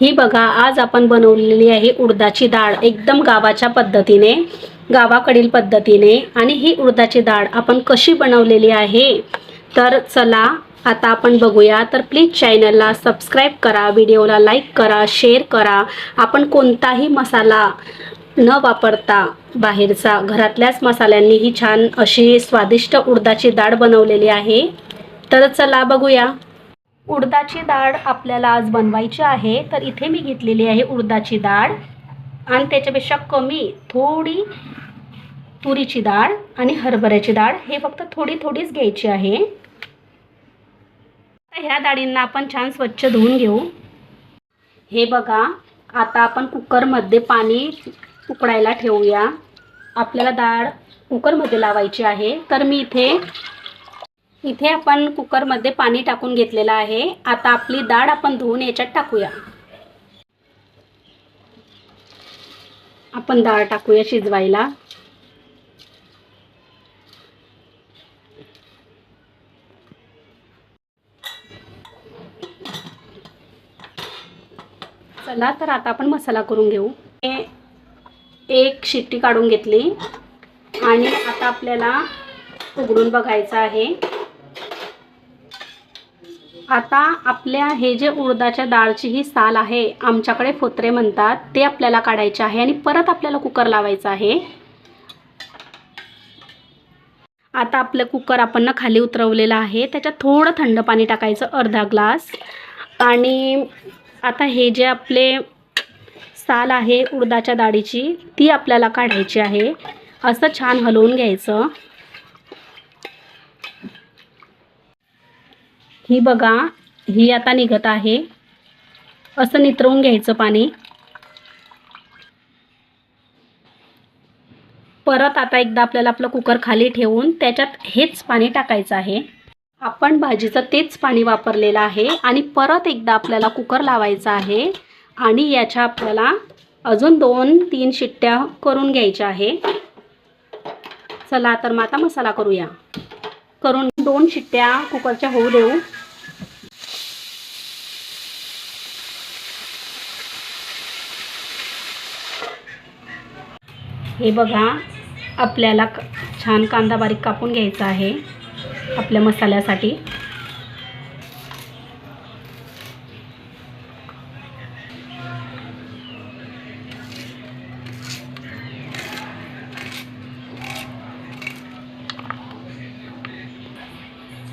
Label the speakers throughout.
Speaker 1: ही बघा आज आपण बनवलेली आहे उडदाची डाळ. एकदम गावाच्या पद्धतीने गावाकडील पद्धतीने. आणि ही उडदाची डाळ आपण कशी बनवलेली आहे? तर चला आता आपण बघूया. तर प्लीज चॅनलला सबस्क्राईब करा व्हिडिओला लाईक करा शेअर करा. आपण कोणताही मसाला न वापरता बाहेरचा घरातल्याच मसाल्यांनी ही छान अशी स्वादिष्ट उडदाची डाळ बनवलेली आहे. तर चला बघूया. उडदाची डाळ आपल्याला आज बनवायची आहे. तर इथे मी घेतलेली आहे उडदाची डाळ आणि त्याच्यापेक्षा कमी थोडी तुरीची डाळ आणि हरभऱ्याची डाळ. हे फक्त थोडी थोडीच घ्यायची आहे. आता ह्या डाळींना आपण छान स्वच्छ धुवून घेऊ. हे बघा आता आपण कुकरमध्ये पाणी उकडायला ठेवूया. आपल्याला डाळ कुकरमध्ये लावायची आहे. तर मी इथे इथे आपण कुकरमध्ये पाणी टाकून घेतलेलं आहे. आता आपली डाळ आपण धुवून याच्यात टाकूया. आपण डाळ टाकूया शिजवायला. चला तर आता आपण मसाला करून घेऊ. एक शिट्टी काढून घेतली. आणि आता आपल्याला उघडून बघायचं आहे. आता आपल्या हे जे उडदाच्या डाळची ही साल आहे आमच्याकडे फोत्रे म्हणतात ते आपल्याला काढायचे आहे आणि परत आपल्याला कुकर लावायचं आहे. आता आपलं कुकर आपण ना खाली उतरवलेलं आहे त्याच्यात थोडं थंड पाणी टाकायचं अर्धा ग्लास. आणि आता हे जे आपले साल आहे उडदाच्या डाळीची ती आपल्याला काढायची आहे. असं छान हलवून घ्यायचं. ही बघा ही आता निघत आहे. असं नितरवून घ्यायचं पाणी. परत आता एकदा आपल्याला आपलं कुकर खाली ठेवून त्याच्यात हेच पाणी टाकायचं आहे. आपण भाजीचं तेच पाणी वापरलेलं आहे आणि परत एकदा आपल्याला कुकर लावायचा आहे आणि याच्या आपल्याला अजून दोन तीन शिट्ट्या करून घ्यायच्या आहे. चला तर मग आता मसाला करूया. करून दोन शिट्ट्या कुकरच्या होऊ देऊ. हे बघा आपल्याला क- छान कांदा बारीक कापून घ्यायचा आहे आपल्या मसाल्यासाठी.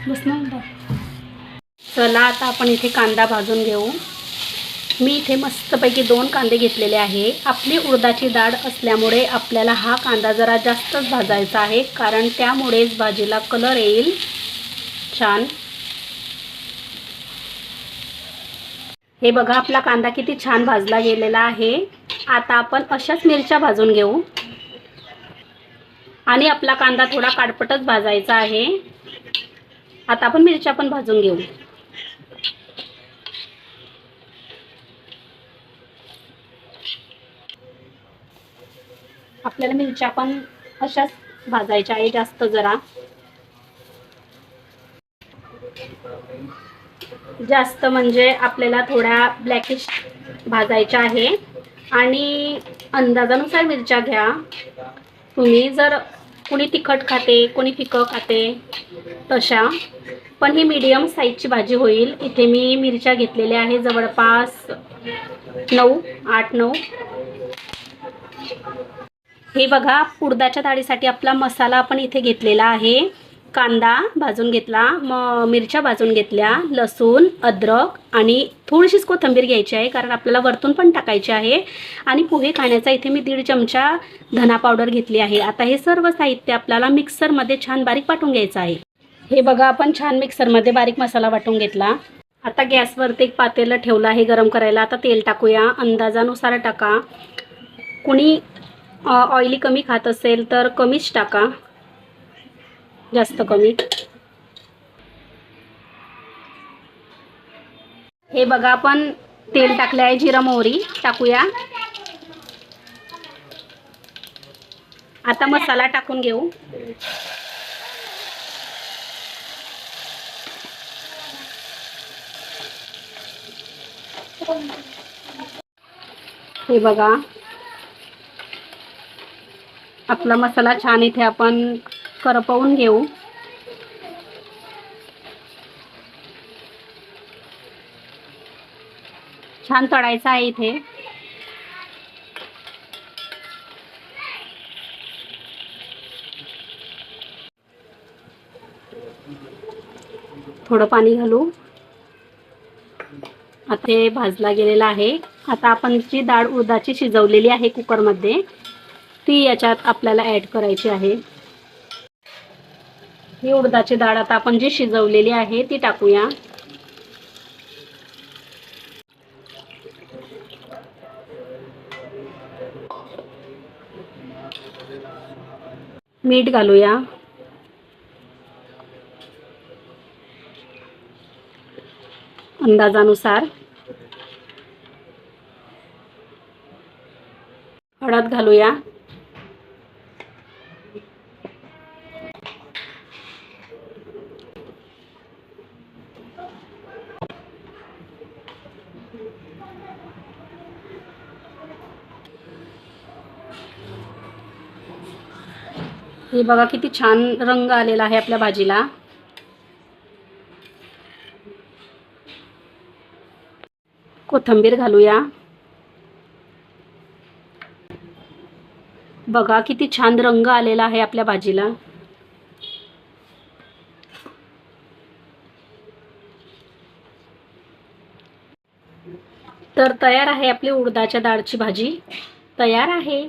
Speaker 1: बस ना चला आता आपण इथे कांदा भाजून घेऊ. मी इथे मस्तपैकी दोन कांदे घेतलेले आहे. आपली उडदाची डाळ असल्यामुळे आपल्याला हा कांदा जरा जास्तच भाजायचा आहे. कारण त्यामुळेच भाजीला कलर येईल. छान. हे बघा आपला कांदा किती छान भाजला गेलेला आहे. आता आपण अशाच मिरच्या भाजून घेऊ. आणि आपला कांदा थोडा काडपटच भाजायचा आहे. आता आपण मिरच्या पण भाजून घेऊ. आपल्याला मिरच्या पण अशाच भाजायच्या आहे जास्त जरा. जास्त म्हणजे आपल्याला थोड्या ब्लॅकिश भाजायच्या आहे. आणि अंदाजानुसार मिरच्या घ्या. तुम्ही जर कोणी तिखट खाते कोणी फिकं खाते तशा. पण ही मीडियम साईजची भाजी होईल. इथे मी मिरच्या घेतलेल्या आहे जवळपास नऊ आठ नऊ. हे बघा पुडदाच्या डाळीसाठी आपला मसाला आपण इथे घेतलेला आहे. कांदा भाजून घेतला म मिरच्या भाजून घेतल्या लसूण अद्रक आणि थोडीशीच कोथिंबीर घ्यायची आहे कारण आपल्याला वरतून पण टाकायची आहे. आणि पोहे खाण्याचा इथे मी दीड चमचा धना पावडर घेतली आहे. आता हे सर्व साहित्य आपल्याला मिक्सरमध्ये छान बारीक वाटून घ्यायचं आहे. हे बघा आपण छान मिक्सरमध्ये बारीक मसाला वाटून घेतला. आता गॅसवरती एक पातेलं ठेवलं आहे गरम करायला. आता तेल टाकूया. अंदाजानुसार टाका. कुणी ऑइली कमी खात असेल तर कमीच टाका. जास्त कमी. हे बघा आपण तेल टाकले आहे जिरा मोहरी. टाकूया. आता मसाला टाकून घेऊ. हे बघा. आपला मसाला छान इथे आपण करपवून घेऊ. छान तळायचा आहे इथे. थोडं पाणी घालू. आता भाजला गेलेला आहे. आता आपण जी डाळ उदाची शिजवलेली आहे कुकरमध्ये ती याच्यात आपल्याला ॲड करायची आहे. ही उडदाची डाळ आता आपण जी शिजवलेली आहे ती टाकूया. मीठ घालूया. अंदाजानुसार. हळद घालूया. हे बघा किती छान रंग आलेला आहे आपल्या भाजीला. कोथिंबीर घालूया. बघा किती छान रंग आलेला आहे आपल्या भाजीला. तर तयार आहे आपली उडदाच्या डाळची भाजी. तयार आहे.